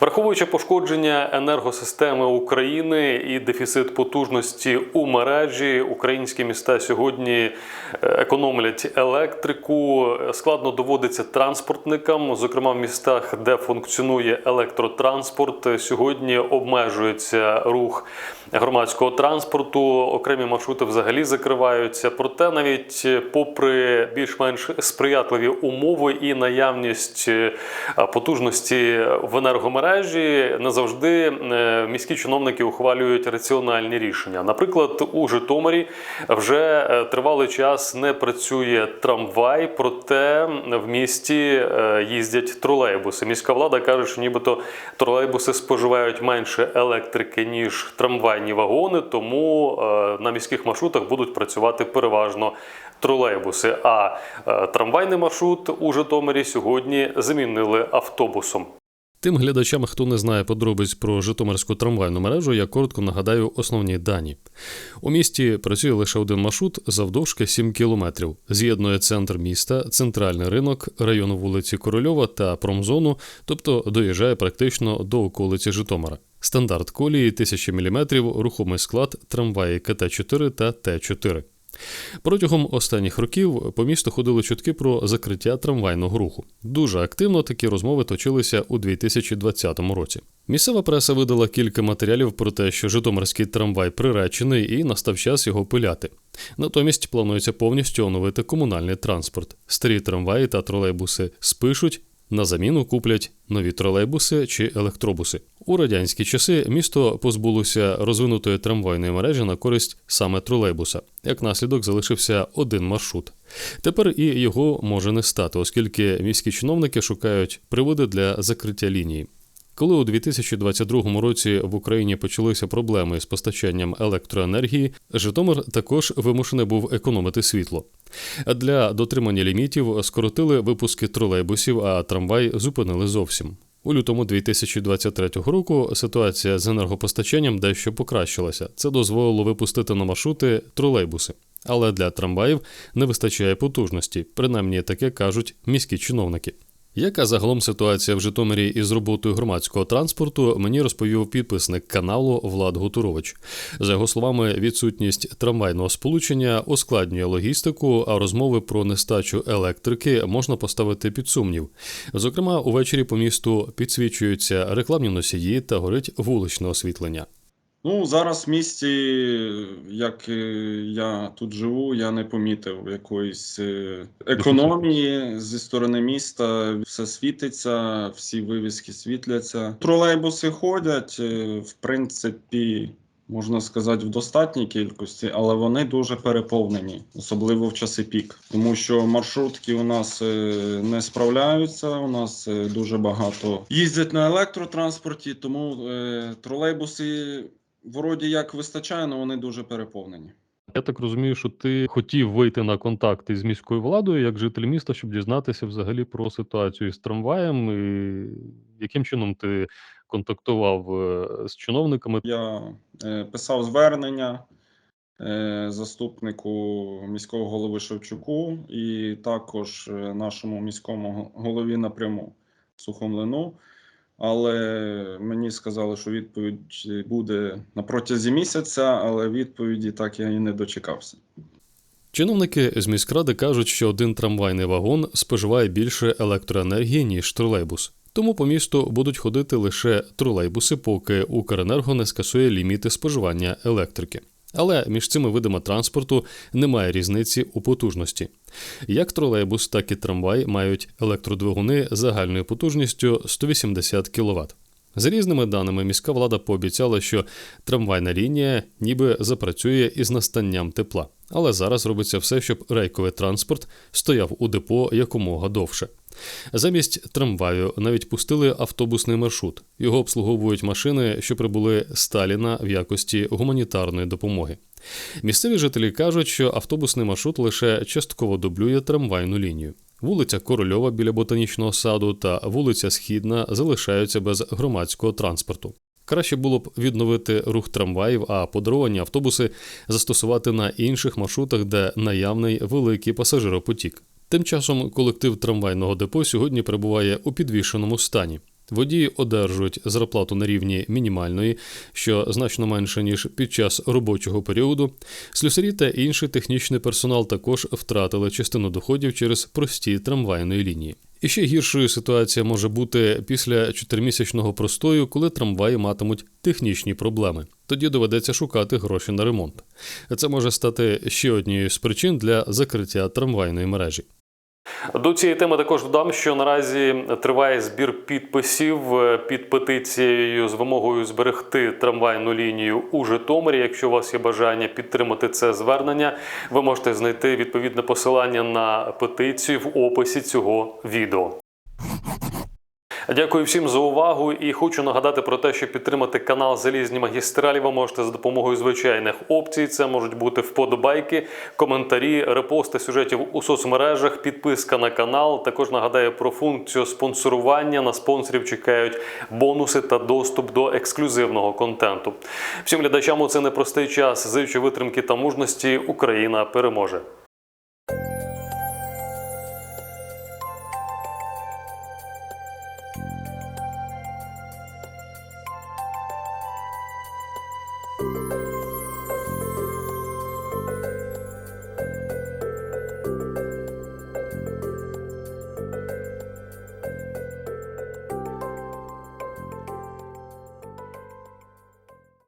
Враховуючи пошкодження енергосистеми України і дефіцит потужності у мережі, українські міста сьогодні е, економлять електрику. Складно доводиться транспортникам, зокрема в містах, де функціонує електротранспорт. Сьогодні обмежується рух громадського транспорту. Окремі маршрути взагалі закриваються. Проте, навіть попри більш-менш сприятливі умови і наявність е, потужності в енергомережі, не завжди е, міські чиновники ухвалюють раціональні рішення. Наприклад, у Житомирі вже е, тривалий час не працює трамвай, проте в місті е, їздять тролейбуси. Міська влада каже, що нібито тролейбуси споживають менше електрики ніж трамвайні вагони, тому на міських маршрутах будуть працювати переважно тролейбуси. А трамвайний маршрут у Житомирі сьогодні замінили автобусом. Тим глядачам, хто не знає подробиць про Житомирську трамвайну мережу, я коротко нагадаю основні дані. У місті працює лише один маршрут завдовжки 7 кілометрів. З'єднує центр міста, центральний ринок, район вулиці Корольова та промзону, тобто доїжджає практично до околиці Житомира. Стандарт колії 1000 мм, рухомий склад, трамваї КТ-4 та Т-4. Протягом останніх років по місту ходили чутки про закриття трамвайного руху. Дуже активно такі розмови точилися у 2020 році. Місцева преса видала кілька матеріалів про те, що Житомирський трамвай приречений і настав час його пиляти. Натомість планується повністю оновити комунальний транспорт. Старі трамваї та тролейбуси спишуть. На заміну куплять нові тролейбуси чи електробуси. У радянські часи місто позбулося розвинутої трамвайної мережі на користь саме тролейбуса. Як наслідок залишився один маршрут. Тепер і його може не стати, оскільки міські чиновники шукають приводи для закриття лінії. Коли у 2022 році в Україні почалися проблеми з постачанням електроенергії, Житомир також вимушений був економити світло. Для дотримання лімітів скоротили випуски тролейбусів, а трамвай зупинили зовсім. У лютому 2023 року ситуація з енергопостачанням дещо покращилася. Це дозволило випустити на маршрути тролейбуси. Але для трамваїв не вистачає потужності, принаймні таке кажуть міські чиновники. Яка загалом ситуація в Житомирі із роботою громадського транспорту, мені розповів підписник каналу Влад Гутурович. За його словами, відсутність трамвайного сполучення ускладнює логістику, а розмови про нестачу електрики можна поставити під сумнів. Зокрема, увечері по місту підсвічуються рекламні носії та горить вуличне освітлення. Ну, зараз в місті, як е, я тут живу, я не помітив якоїсь е, економії зі сторони міста. Все світиться, всі вивіски світляться. Тролейбуси ходять, е, в принципі, можна сказати, в достатній кількості, але вони дуже переповнені, особливо в часи пік. Тому що маршрутки у нас не справляються. У нас дуже багато їздять на електротранспорті, тому тролейбуси. Вроді як вистачає, але вони дуже переповнені. Я так розумію, що ти хотів вийти на контакт із міською владою як житель міста, щоб дізнатися взагалі про ситуацію з трамваєм, і яким чином ти контактував е, з чиновниками. Я е, писав звернення е, заступнику міського голови Шевчуку і також нашому міському голові напряму Сухомлину. Але мені сказали, що відповідь буде на протязі місяця, але відповіді так я і не дочекався. Чиновники з міськради кажуть, що один трамвайний вагон споживає більше електроенергії, ніж тролейбус. Тому по місту будуть ходити лише тролейбуси, поки Укренерго не скасує ліміти споживання електрики. Але між цими видами транспорту немає різниці у потужності. Як тролейбус, так і трамвай мають електродвигуни загальною потужністю 180 кВт. За різними даними, міська влада пообіцяла, що трамвайна лінія ніби запрацює із настанням тепла. Але зараз робиться все, щоб рейковий транспорт стояв у депо якомога довше. Замість трамваю навіть пустили автобусний маршрут. Його обслуговують машини, що прибули Сталіна в якості гуманітарної допомоги. Місцеві жителі кажуть, що автобусний маршрут лише частково дублює трамвайну лінію. Вулиця Корольова біля ботанічного саду та вулиця Східна залишаються без громадського транспорту. Краще було б відновити рух трамваїв, а подаровані автобуси застосувати на інших маршрутах, де наявний великий пасажиропотік. Тим часом колектив трамвайного депо сьогодні перебуває у підвішеному стані. Водії одержують зарплату на рівні мінімальної, що значно менше ніж під час робочого періоду. Слюсарі та інший технічний персонал також втратили частину доходів через прості трамвайної лінії. І ще гіршою ситуація може бути після чотиримісячного простою, коли трамваї матимуть технічні проблеми. Тоді доведеться шукати гроші на ремонт. Це може стати ще однією з причин для закриття трамвайної мережі. До цієї теми також додам, що наразі триває збір підписів е, під петицією з вимогою зберегти трамвайну лінію у Житомирі. Якщо у вас є бажання підтримати це звернення, ви можете знайти відповідне посилання на петицію в описі цього відео. Дякую всім за увагу і хочу нагадати про те, що підтримати канал Залізні магістралі ви можете за допомогою звичайних опцій. Це можуть бути вподобайки, коментарі, репости сюжетів у соцмережах, підписка на канал. Також нагадаю про функцію спонсорування. На спонсорів чекають бонуси та доступ до ексклюзивного контенту. Всім глядачам у цей непростий час. Зичу витримки та мужності. Україна переможе.